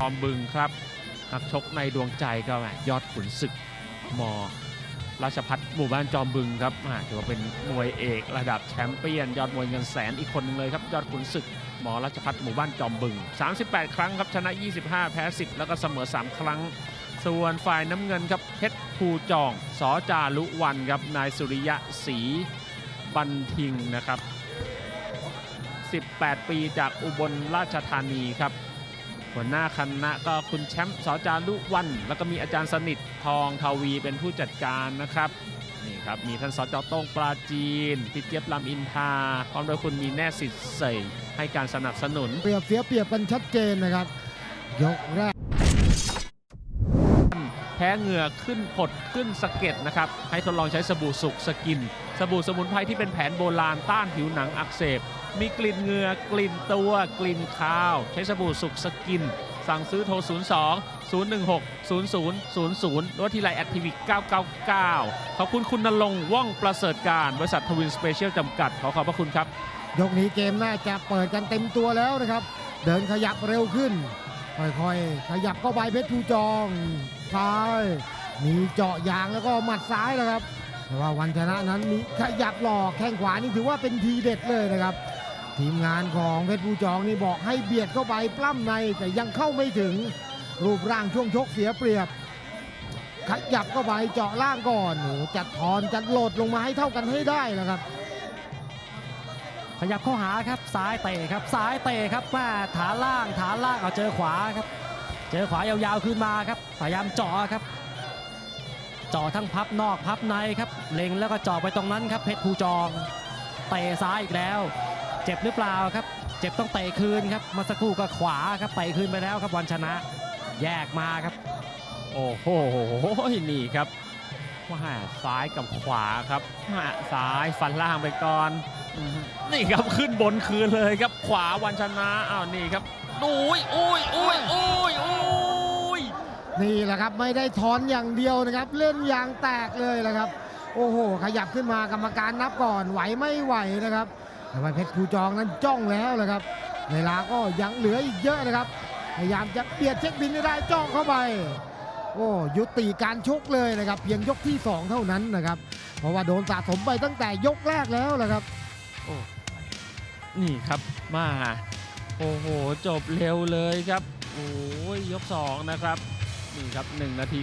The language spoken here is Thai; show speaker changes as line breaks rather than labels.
จอมบึงครับนักชกในดวงใจก็แหมยอดขุนศึกมราชพัฒหมู่บ้านจอมบึงครับถือว่าเป็นมวยเอกระดับแชมเปี้ยน ยอดมวยเงินแสนอีกคนหนึงเลยครับ ยอดขุนศึกหมอราชพัฒหมู่บ้านจอมบึง 38 ครั้งครับชนะ 25 แพ้ 10 แล้วก็เสมอ 3 ครั้ง ส่วนฝ่ายน้ำเงินครับเพชรภูจองสอจารุวันครับนายสุริยะศรีบันทิงนะครับ 18 ปีจากอุบลราชธานีครับ หัวหน้าคณะก็คุณแชมป์สอจารุวัน แล้วก็มีอาจารย์สนิททองทวีเป็นผู้จัดการนะครับนี่ครับมีท่านสจโต้งปราจีนพี่เจี๊ยบลำอินทาพร้อมด้วยคุณมีแน่สิทธิ์ใส่ให้การสนับสนุน
เปรียบเสียเปรียบกันชัดเจนนะครับ ยกแรก
แพ้เหงื่อขึ้นผดขึ้นสะเก็ดนะครับ ให้ทดลองใช้สบู่สุกสกิน สบู่สมุนไพรที่เป็นแผนโบราณต้านผิวหนังอักเสบ มีกลิ่นเหงื่อกลิ่นตัว กลิ่นคาว ใช้สบู่สุกสกิน สั่งซื้อโทร 02 016 0000 หรือว่าที่ไลน์แอดทีวี999 ขอบคุณคุณนรงว่องประเสริฐการบริษัททวินสเปเชียลจำกัด ขอขอบพระคุณครับ
ยกนี้เกมน่าจะเปิดกันเต็มตัวแล้วนะครับ เดินขยับเร็วขึ้นค่อยๆ ขยับเข้าไปเพชรภูจอง ซ้าย มีเจาะยางแล้วก็หมัดซ้ายแล้วครับ แต่ว่าวันชนะนั้นมีขยับหลอกแข้งขวานี่ถือว่าเป็นทีเด็ดเลยนะครับ ทีมงานของเพชรภูจองนี่บอกให้เบียดเข้าไปปล้ำในแต่ยังเข้าไม่ถึงรูปร่างช่วงชกเสียเปรียบ ขยับเข้าไปเจาะล่างก่อนจัดทอนจัดโหลดลงมาให้เท่ากันให้ได้นะครับ
ขยับเข้าหาครับซ้ายเตะครับซ้ายเตะครับแม่ฐานล่างฐานล่างเอาเจอขวาครับ เจอขวายาวๆขึ้นมาครับพยายามเจาะครับเจาะทั้งพับนอกพับในครับเล็งแล้วก็เจาะไปตรงนั้นครับเพชรภูจองเตะซ้ายอีกแล้ว เจ็บหรือเปล่าครับ เจ็บต้องเตะคืนครับมาสักครู่ก็ขวาครับเตะคืนไปแล้วครับวันชนะ แยกมาครับ
โอ้โหนี่ครับว่าซ้ายกับขวาครับมาซ้ายฟันล่างไปก่อนนี่ครับขึ้นบนคืนเลยครับขวาวันชนะอ้าวนี่ครับ อุ้ยอุ้ยอุ้ยอุ้ยอุ้ย
นี่แหละครับไม่ได้ถอนอย่างเดียวนะครับ เล่นยางแตกเลยนะครับ โอ้โห ขยับขึ้นมากรรมการนับก่อนไหวไม่ไหวนะครับแต่ว่าเพชรภูจองนั้นจ้องแล้วนะครับ เวลาก็ยังเหลืออีกเยอะนะครับ พยายามจะเบียดเช็คบินให้ได้จ้องเข้าไป โอ้ยุติการชกเลยนะครับ เพียงยกที่ 2 เท่านั้นนะครับ เพราะว่าโดนสะสมไปตั้งแต่ยกแรกแล้วแหละครับ
นี่ครับมา โอ้โห จบเร็วเลยครับ โอ้ยยกสองนะครับ นี่ครับหนึ่งนาที